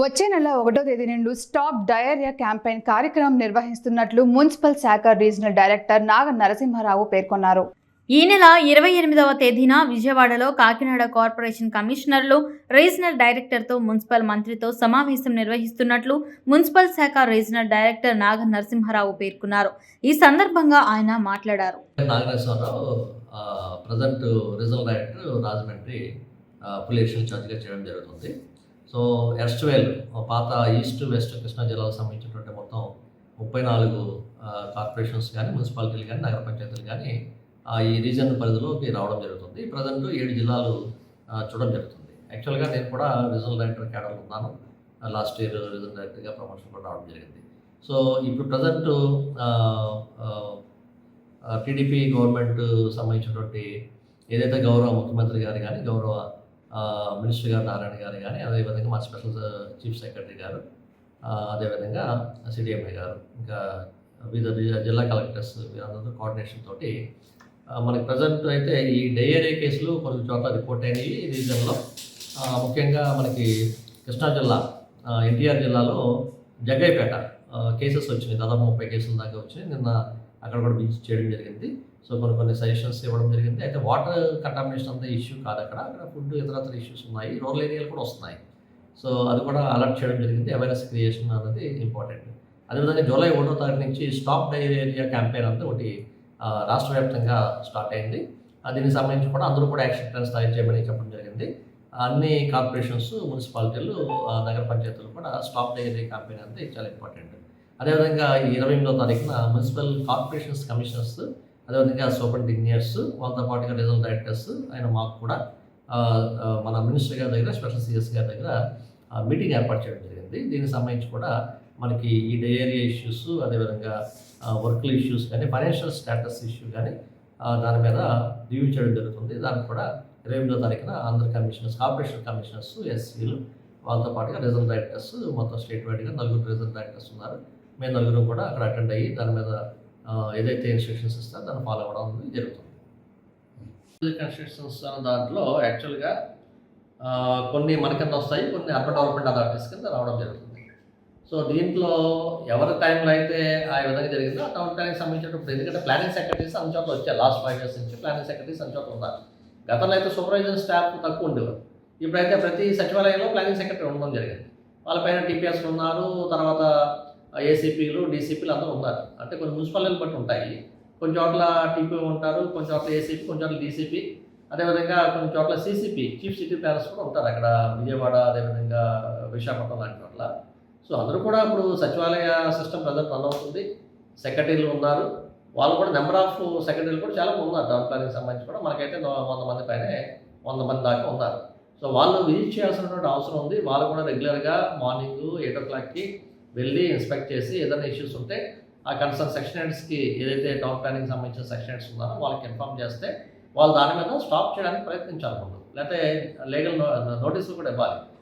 వచ్చే నెల ఒకటో తేదీ నుండి స్టాప్ డయేరియా క్యాంపెయిన్ కార్యక్రమం నిర్వహిస్తున్నట్లు మున్సిపల్ శాఖ రీజనల్ డైరెక్టర్ నాగ నరసింహారావు పేర్కొన్నారు. ఈ నెల ఇరవై ఎనిమిదవ తేదీన విజయవాడలో కాకినాడ కార్పొరేషన్ కమిషనర్లు రీజనల్ డైరెక్టర్తో మున్సిపల్ మంత్రితో సమావేశం నిర్వహిస్తున్నట్లు మున్సిపల్ శాఖ రీజనల్ డైరెక్టర్ నాగ నరసింహారావు పేర్కొన్నారు. ఈ సందర్భంగా ఆయన మాట్లాడారు. Nageswararao present regional director Rajahmundry ఛార్జ్గా చేయడం జరుగుతుంది. సో ఎస్ట్వేల్ పాత ఈస్ట్ వెస్ట్ కృష్ణా జిల్లాకు సంబంధించినటువంటి మొత్తం ముప్పై నాలుగు కార్పొరేషన్స్ కానీ మున్సిపాలిటీలు కానీ నగర పంచాయతీలు కానీ ఈ రీజన్ పరిధిలోకి రావడం జరుగుతుంది. ప్రజెంట్ ఏడు జిల్లాలు చూడడం జరుగుతుంది. యాక్చువల్గా నేను కూడా రీజనల్ డైరెక్టర్ క్యాడర్లో ఉన్నాను. లాస్ట్ ఇయర్ రీజనల్ డైరెక్టర్గా ప్రమోషన్ కూడా రావడం జరిగింది. సో ఇప్పుడు ప్రజెంట్ టీడీపీ గవర్నమెంట్ సంబంధించినటువంటి ఏదైతే గౌరవ ముఖ్యమంత్రి గారు కానీ గౌరవ మినిస్టర్ గారు నారాయణ గారు కానీ అదేవిధంగా మా స్పెషల్ చీఫ్ సెక్రటరీ గారు అదేవిధంగా సిడిఎంఐ గారు ఇంకా వివిధ జిల్లా కలెక్టర్స్ వీరందరితో కోఆర్డినేషన్ తోటి మనకి ప్రజెంట్ అయితే ఈ డయేరియా కేసులు కొన్ని చోట్ల రిపోర్ట్ అయినాయి ఈ రీజన్లో. ముఖ్యంగా మనకి కృష్ణా జిల్లా ఎన్టీఆర్ జిల్లాలో జగ్గైపేట కేసెస్ వచ్చినాయి దాదాపు ముప్పై కేసుల దాకా వచ్చినాయి. నిన్న అక్కడ కూడా విజిట్ చేయడం జరిగింది. సో కొన్ని కొన్ని సజెషన్స్ ఇవ్వడం జరిగింది. అయితే వాటర్ కంటామినేషన్ అంత ఇష్యూ కాదు అక్కడ. అక్కడ ఫుడ్ ఇతరత్ర ఇష్యూస్ ఉన్నాయి. రూరల్ ఏరియాలు కూడా వస్తున్నాయి. సో అది కూడా అలర్ట్ చేయడం జరిగింది. అవేర్నెస్ క్రియేషన్ అనేది ఇంపార్టెంట్ అదేవిధంగా జూలై ఒకటో తారీఖు నుంచి స్టాప్ డైరియా క్యాంపెయిన్ అంతా ఒకటి రాష్ట్ర వ్యాప్తంగా స్టార్ట్ అయింది. దీనికి సంబంధించి కూడా అందరూ కూడా యాక్షన్ ప్లాన్స్ తయారు చేయమని చెప్పడం జరిగింది. అన్ని కార్పొరేషన్స్ మున్సిపాలిటీలు నగర పంచాయతీలు కూడా స్టాప్ డైరీ క్యాంపెయిన్ అంతా చాలా ఇంపార్టెంట్ అదేవిధంగా ఈ ఇరవై ఎనిమిదో తారీఖున మున్సిపల్ కార్పొరేషన్స్ కమిషనర్స్ అదేవిధంగా సూపరింట్ ఇంజనీర్స్ వాళ్ళతో పాటుగా రీజనల్ డైరెక్టర్స్ ఆయన మాకు కూడా మన మినిస్టర్ గారి దగ్గర స్పెషల్ సిఎస్ గారి దగ్గర మీటింగ్ ఏర్పాటు చేయడం జరిగింది. దీనికి సంబంధించి కూడా మనకి ఈ డయేరియా ఇష్యూస్ అదేవిధంగా వర్క్ల ఇష్యూస్ కానీ ఫైనాన్షియల్ స్టేటస్ ఇష్యూ కానీ దాని మీద రివ్యూ చేయడం జరుగుతుంది. దానికి కూడా ఇరవై ఎనిమిదో తారీఖున ఆంధ్ర కమిషనర్స్ కార్పొరేషన్ కమిషనర్స్ ఎస్సీలు వాళ్ళతో పాటుగా రిజర్వ్ డైరెక్టర్స్ మొత్తం స్టేట్ వైడ్గా నలుగురు రిజర్వ్ డైరెక్టర్స్ ఉన్నారు. మేము నలుగురు కూడా అక్కడ అటెండ్ అయ్యి దాని మీద ఏదైతే ఇన్స్ట్రక్షన్స్ ఇస్తారో దాన్ని ఫాలో అవ్వడం అనేది జరుగుతుంది. కన్స్ట్రక్షన్స్ అన్న దాంట్లో యాక్చువల్గా కొన్ని మన కింద వస్తాయి కొన్ని అర్బన్ డెవలప్మెంట్ అథారిటీస్ కింద రావడం జరుగుతుంది. సో దీంట్లో ఎవరి టైంలో అయితే ఆ విధంగా జరిగిందో ఆ టౌన్ ప్లానింగ్ సంబంధించినప్పుడు ఎందుకంటే ప్లానింగ్ సెక్రటరీస్ అన్ని చోట్ల వచ్చాయి లాస్ట్ ఫైవ్ ఇయర్స్ నుంచి ప్లానింగ్ సెక్రటరీస్ అన్ని చోట్ల ఉన్నారు. గతంలో అయితే సూపర్వైజర్ స్టాఫ్ తక్కువ ఉండేవారు. ఇప్పుడైతే ప్రతి సచివాలయంలో ప్లానింగ్ సెక్రటరీ ఉండడం జరిగింది. వాళ్ళపైన టీపీఎస్లు ఉన్నారు. తర్వాత ఏసీపీలు డీసీపీలు అందరూ ఉన్నారు. అంటే కొన్ని మున్సిపాలిటీలు బట్టి ఉంటాయి. కొన్ని చోట్ల టీపీ ఉంటారు కొన్ని చోట్ల ఏసీపీ కొన్ని చోట్ల డీసీపీ. అదేవిధంగా కొన్ని చోట్ల సీసీపీ చీఫ్ సిటీ ప్లానర్స్ కూడా ఉంటారు అక్కడ. విజయవాడ అదేవిధంగా విశాఖపట్నం లాంటి చోట్ల. సో అందరూ కూడా ఇప్పుడు సచివాలయ సిస్టమ్ ప్రజెంట్ రన్ అవుతుంది. సెక్రటరీలు ఉన్నారు. వాళ్ళు కూడా నెంబర్ ఆఫ్ సెక్రటరీలు కూడా చాలా ఉన్నారు. టౌన్ ప్లానింగ్ సంబంధించి కూడా మనకైతే వంద మంది పైనే వంద మంది దాకా ఉన్నారు. సో వాళ్ళు విజిట్ చేయాల్సినటువంటి అవసరం ఉంది. వాళ్ళు కూడా రెగ్యులర్గా మార్నింగ్ ఎయిట్ ఓ క్లాక్కి వెళ్ళి ఇన్స్పెక్ట్ చేసి ఏదైనా ఇష్యూస్ ఉంటే ఆ కన్సర్న్ సెక్షన్ హెడ్స్కి ఏదైతే టౌన్ ప్లానింగ్ సంబంధించిన సెక్షన్ హెడ్స్ ఉన్నారో వాళ్ళకి ఇన్ఫామ్ చేస్తే వాళ్ళు దాని మీద స్టాప్ చేయడానికి ప్రయత్నించాలి లేకపోతే లీగల్ నోటీసులు కూడా ఇవ్వాలి.